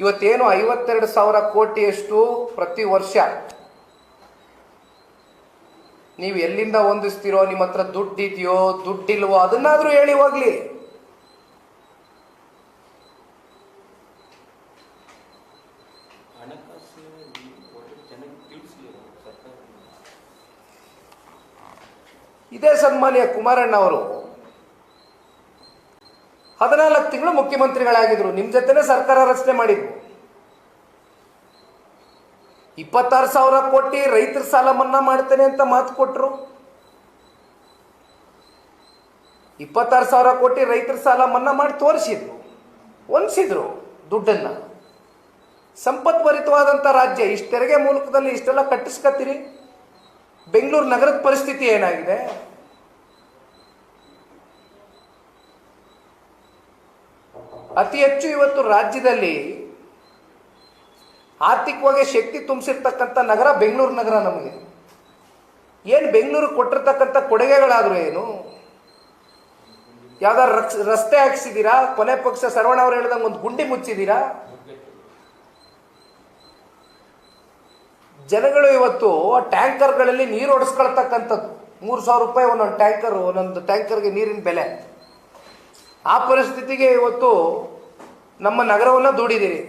ಇವತ್ತೇನು ಐವತ್ತೆರಡು ಸಾವಿರ ಕೋಟಿಯಷ್ಟು ಪ್ರತಿ ವರ್ಷ ನೀವು ಎಲ್ಲಿಂದ ಹೊಂದಿಸ್ತೀರೋ, ನಿಮ್ಮ ಹತ್ರ ದುಡ್ಡಿದೆಯೋ ದುಡ್ಡಿಲ್ವೋ, ಅದನ್ನಾದರೂ ಹೇಳಿ ಹೋಗ್ಲಿ. ಇದೇ ಸನ್ಮಾನ್ಯ ಕುಮಾರಣ್ಣ ಅವರು ಹದಿನಾಲ್ಕು ತಿಂಗಳು ಮುಖ್ಯಮಂತ್ರಿಗಳಾಗಿದ್ರು. ನಿಮ್ಮ ಜೊತೆನೇ ಸರ್ಕಾರ ರಚನೆ ಮಾಡಿದ್ರು ಇಪ್ಪತ್ತಾರು ಸಾವಿರ ಕೋಟಿ ರೈತರ ಸಾಲ ಮನ್ನಾ ಮಾಡ್ತೇನೆ ಅಂತ ಮಾತು ಕೊಟ್ಟರು ಇಪ್ಪತ್ತಾರು ಸಾವಿರ ಕೋಟಿ ರೈತರ ಸಾಲ ಮನ್ನಾ ಮಾಡಿ ತೋರಿಸಿದ್ರು. ಹೊಂದಿಸಿದ್ರು ದುಡ್ಡನ್ನ. ಸಂಪತ್ಭರಿತವಾದಂಥ ರಾಜ್ಯ, ಇಷ್ಟೆರಿಗೆ ಮೂಲಕದಲ್ಲಿ ಇಷ್ಟೆಲ್ಲ ಕಟ್ಟಿಸ್ಕತ್ತೀರಿ? ಬೆಂಗಳೂರು ನಗರದ ಪರಿಸ್ಥಿತಿ ಏನಾಗಿದೆ? ಅತಿ ಹೆಚ್ಚು ಇವತ್ತು ರಾಜ್ಯದಲ್ಲಿ ಆರ್ಥಿಕವಾಗಿ ಶಕ್ತಿ ತುಂಬಿಸಿರ್ತಕ್ಕಂಥ ನಗರ ಬೆಂಗಳೂರು ನಗರ ನಮಗೆ. ಏನು ಬೆಂಗಳೂರು ಕೊಟ್ಟಿರ್ತಕ್ಕಂಥ ಕೊಡುಗೆಗಳಾದರೂ ಏನು? ಯಾವ್ದಾದ್ರು ರಕ್ಸ್- ರಸ್ತೆ ಹಾಕ್ಸಿದ್ದೀರಾ ಕೊನೆ ಪಕ್ಷ ಸರವಣ ಅವರು ಹೇಳ್ದಂಗೆ ಒಂದು ಗುಂಡಿ ಮುಚ್ಚಿದ್ದೀರಾ ಜನಗಳು ಇವತ್ತು ಟ್ಯಾಂಕರ್ಗಳಲ್ಲಿ ನೀರು ಒಡಿಸ್ಕೊಳ್ತಕ್ಕಂಥದ್ದು ಮೂರು ಸಾವಿರ ರೂಪಾಯಿ ಒಂದೊಂದು ಟ್ಯಾಂಕರ್, ಒಂದೊಂದು ಟ್ಯಾಂಕರ್ಗೆ ನೀರಿನ ಬೆಲೆ. ಆ ಪರಿಸ್ಥಿತಿಗೆ ಇವತ್ತು ನಮ್ಮ ನಗರವನ್ನು ದೂಡಿದ್ದೀರಿ.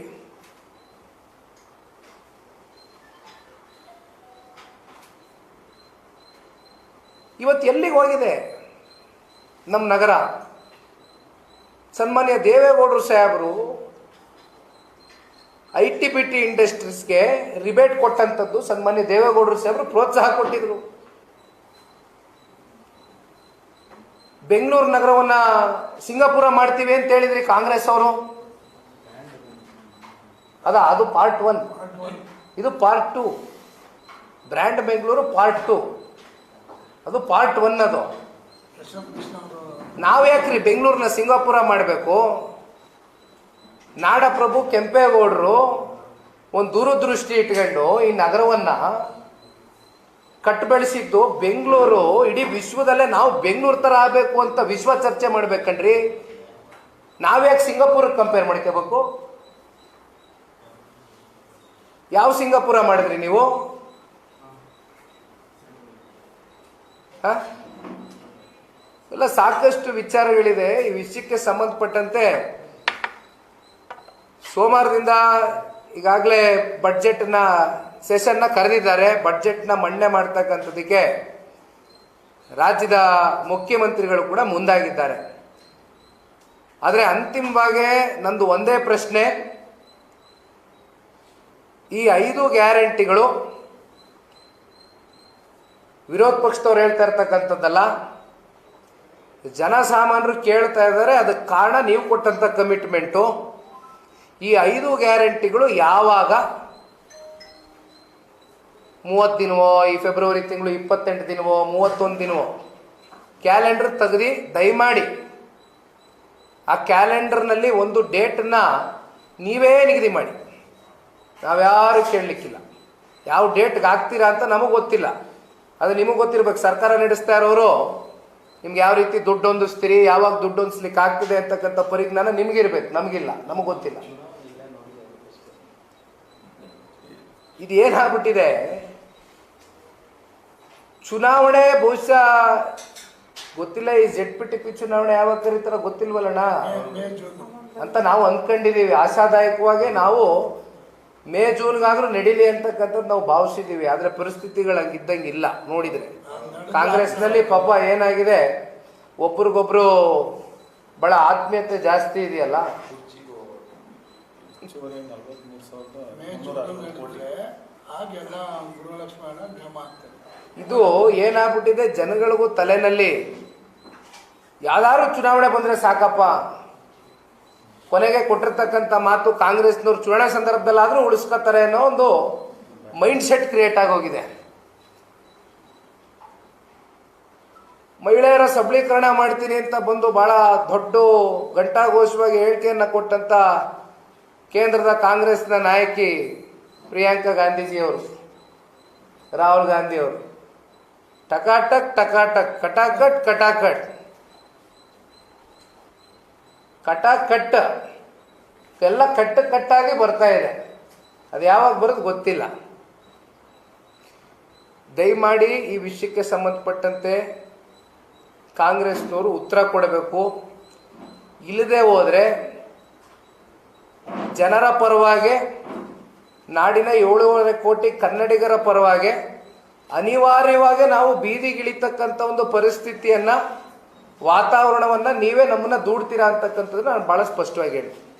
ಇವತ್ತು ಎಲ್ಲಿಗೆ ಹೋಗಿದೆ ನಮ್ಮ ನಗರ? ಸನ್ಮಾನ್ಯ ದೇವೇಗೌಡರು ಸಾಹೇಬರು ಐ ಟಿ ಪಿ ಟಿ ಇಂಡಸ್ಟ್ರೀಸ್ಗೆ ರಿಬೇಟ್ ಕೊಟ್ಟಂಥದ್ದು ಸನ್ಮಾನ್ಯ ದೇವೇಗೌಡರು ಸಾಹೇಬರು ಪ್ರೋತ್ಸಾಹ ಕೊಟ್ಟಿದ್ರು. ಬೆಂಗಳೂರು ನಗರವನ್ನ ಸಿಂಗಾಪುರ ಮಾಡ್ತೀವಿ ಅಂತ ಹೇಳಿದ್ರಿ ಕಾಂಗ್ರೆಸ್ ಅವರು. ಅದ, ಅದು ಪಾರ್ಟ್ ಒನ್ ಇದು part two brand Bengaluru part two ಅದು ಪಾರ್ಟ್ ಒನ್ ಅದು. ನಾವು ಯಾಕ್ರಿ ಬೆಂಗಳೂರನ್ನ ಸಿಂಗಾಪುರ ಮಾಡಬೇಕು? ನಾಡಪ್ರಭು ಕೆಂಪೇಗೌಡರು ಒಂದು ದೂರದೃಷ್ಟಿ ಇಟ್ಕೊಂಡು ಈ ನಗರವನ್ನ ಕಟ್ಟು ಬೆಳೆಸಿದ್ದು ಬೆಂಗಳೂರು. ಇಡೀ ವಿಶ್ವದಲ್ಲೇ ನಾವು ಬೆಂಗಳೂರು ಥರ ಆಗಬೇಕು ಅಂತ ವಿಶ್ವ ಚರ್ಚೆ ಮಾಡ್ಬೇಕನ್ರಿ. ನಾವ್ಯಾಕೆ ಸಿಂಗಾಪುರಕ್ಕೆ ಕಂಪೇರ್ ಮಾಡ್ಕೋಬೇಕು? ಯಾವ ಸಿಂಗಾಪುರ ಮಾಡಿದ್ರಿ ನೀವು? ಎಲ್ಲ ಸಾಕಷ್ಟು ವಿಚಾರಗಳಿದೆ. ಈ ವಿಷಯಕ್ಕೆ ಸಂಬಂಧಪಟ್ಟಂತೆ ಸೋಮವಾರದಿಂದ ಈಗಾಗಲೇ ಬಡ್ಜೆಟ್ನ ಸೆಷನ್ನ ಕರೆದಿದ್ದಾರೆ ಬಡ್ಜೆಟ್ನ ಮಂಡನೆ ಮಾಡ್ತಕ್ಕಂಥದ್ದಕ್ಕೆ ರಾಜ್ಯದ ಮುಖ್ಯಮಂತ್ರಿಗಳು ಕೂಡ ಮುಂದಾಗಿದ್ದಾರೆ. ಆದರೆ ಅಂತಿಮವಾಗಿ ನಂದು ಒಂದೇ ಪ್ರಶ್ನೆ, ಈ ಐದು ಗ್ಯಾರಂಟಿಗಳು ವಿರೋಧ ಪಕ್ಷದವ್ರು ಹೇಳ್ತಾ ಇರ್ತಕ್ಕಂಥದ್ದಲ್ಲ, ಜನಸಾಮಾನ್ಯರು ಕೇಳ್ತಾ ಇದ್ದಾರೆ, ಅದಕ್ಕೆ ಕಾರಣ ನೀವು ಕೊಟ್ಟಂಥ ಕಮಿಟ್ಮೆಂಟು ಈ ಐದು ಗ್ಯಾರಂಟಿಗಳು ಯಾವಾಗ ಮೂವತ್ತು ದಿನವೋ, ಈ ಫೆಬ್ರವರಿ ತಿಂಗಳು ಇಪ್ಪತ್ತೆಂಟು ದಿನವೋ, ಮೂವತ್ತೊಂದು ದಿನವೋ ಕ್ಯಾಲೆಂಡರ್ ತೆಗೆದು, ದಯಮಾಡಿ, ಆ ಕ್ಯಾಲೆಂಡರ್ನಲ್ಲಿ ಒಂದು ಡೇಟನ್ನ ನೀವೇ ನಿಗದಿ ಮಾಡಿ. ನಾವ್ಯಾರು ಕೇಳಲಿಕ್ಕಿಲ್ಲ. ಯಾವ ಡೇಟ್ಗೆ ಆಗ್ತೀರಾ ಅಂತ ನಮಗೆ ಗೊತ್ತಿಲ್ಲ. ಅದು ನಿಮಗೆ ಗೊತ್ತಿರ್ಬೇಕು, ಸರ್ಕಾರ ನಡೆಸ್ತಾ ಇರೋರು, ನಿಮ್ಗೆ ಯಾವ ರೀತಿ ದುಡ್ಡು ಹೊಂದಿಸ್ತೀರಿ, ಯಾವಾಗ ದುಡ್ಡು ಹೊಂದಿಸ್ಲಿಕ್ಕೆ ಆಗ್ತದೆ ಅಂತಕ್ಕಂಥ ಪರಿಜ್ಞಾನ ನಿಮಗಿರ್ಬೇಕು ನಮಗಿಲ್ಲ, ನಮಗೆ ಗೊತ್ತಿಲ್ಲ. ಇದು ಏನಾಗ್ಬಿಟ್ಟಿದೆ ಚುನಾವಣೆ ಬಹುಶಃ ಗೊತ್ತಿಲ್ಲ ಈ ಜೆಡ್ ಪಿ ಟಿ ಪಿ ಚುನಾವಣೆ ಯಾವಾಗ ಕರೀತಾರ ಗೊತ್ತಿಲ್ವಲ್ಲಣ್ಣ? ಅಂತ ನಾವು ಅಂದ್ಕೊಂಡಿದ್ದೀವಿ ಆಶಾದಾಯಕವಾಗಿ ನಾವು ಮೇ ಜೂನ್ಗಾದ್ರೂ ನಡೀಲಿ ಅಂತಕ್ಕಂಥದ್ದು ನಾವು ಭಾವಿಸಿದ್ದೀವಿ ಆದರೆ ಪರಿಸ್ಥಿತಿಗಳು ಹಂಗಿದ್ದಂಗೆ ಇಲ್ಲ ನೋಡಿದರೆ. ಕಾಂಗ್ರೆಸ್ನಲ್ಲಿ ಪಾಪ ಏನಾಗಿದೆ? ಒಬ್ರಿಗೊಬ್ರು ಬಹಳ ಆತ್ಮೀಯತೆ ಜಾಸ್ತಿ ಇದೆಯಲ್ಲ? ಇದು ಏನಾಗ್ಬಿಟ್ಟಿದೆ? ಜನಗಳಿಗೂ ತಲೆನಲ್ಲಿ ಯಾವ್ದಾದ್ರು ಚುನಾವಣೆ ಬಂದ್ರೆ ಸಾಕಪ್ಪ. ಕೊನೆಗೆ ಕೊಟ್ಟಿರ್ತಕ್ಕಂಥ ಮಾತು ಕಾಂಗ್ರೆಸ್ನವ್ರು ಚುನಾವಣೆ ಸಂದರ್ಭದಲ್ಲಾದರೂ ಉಳಿಸ್ಕೊತಾರೆ ಅನ್ನೋ ಒಂದು ಮೈಂಡ್ ಸೆಟ್ ಕ್ರಿಯೇಟ್ ಆಗೋಗಿದೆ. ಮಹಿಳೆಯರ ಸಬಲೀಕರಣ ಮಾಡ್ತೀನಿ ಅಂತ ಬಂದು ಬಹಳ ದೊಡ್ಡ ಘಂಟಾಘೋಷವಾಗಿ ಹೇಳಿಕೆಯನ್ನು ಕೊಟ್ಟಂತ ಕೇಂದ್ರದ ಕಾಂಗ್ರೆಸ್ನ ನಾಯಕಿ ಪ್ರಿಯಾಂಕಾ ಗಾಂಧೀಜಿಯವರು, ರಾಹುಲ್ ಗಾಂಧಿಯವರು, ಟಕಾಟಕ್ ಟಕಾಟಕ್, ಕಟಾಕಟ್ ಕಟಾಕಟ್. ಕಟಾಕಟ್ ಎಲ್ಲ ಕಟ್ಟ ಕಟ್ಟಾಗಿ ಬರ್ತಾ ಇದೆ. ಅದು ಯಾವಾಗ ಬರೋದು ಗೊತ್ತಿಲ್ಲ. ದಯಮಾಡಿ ಈ ವಿಷಯಕ್ಕೆ ಸಂಬಂಧಪಟ್ಟಂತೆ ಕಾಂಗ್ರೆಸ್ನವರು ಉತ್ತರ ಕೊಡಬೇಕು. ಇಲ್ಲದೆ ಹೋದರೆ ಜನರ ಪರವಾಗಿ ನಾಡಿನ ಏಳೂವರೆ ಕೋಟಿ ಕನ್ನಡಿಗರ ಪರವಾಗಿ ಅನಿವಾರ್ಯವಾಗಿ ನಾವು ಬೀದಿಗಿಳಿತಕ್ಕಂಥ ಒಂದು ಪರಿಸ್ಥಿತಿಯನ್ನ, ವಾತಾವರಣವನ್ನ ನೀವೇ ನಮ್ಮನ್ನ ದೂಡ್ತೀರಾ ಅಂತಕ್ಕಂಥದ್ದು ನಾನು ಬಹಳ ಸ್ಪಷ್ಟವಾಗಿ ಹೇಳ್ತೀನಿ.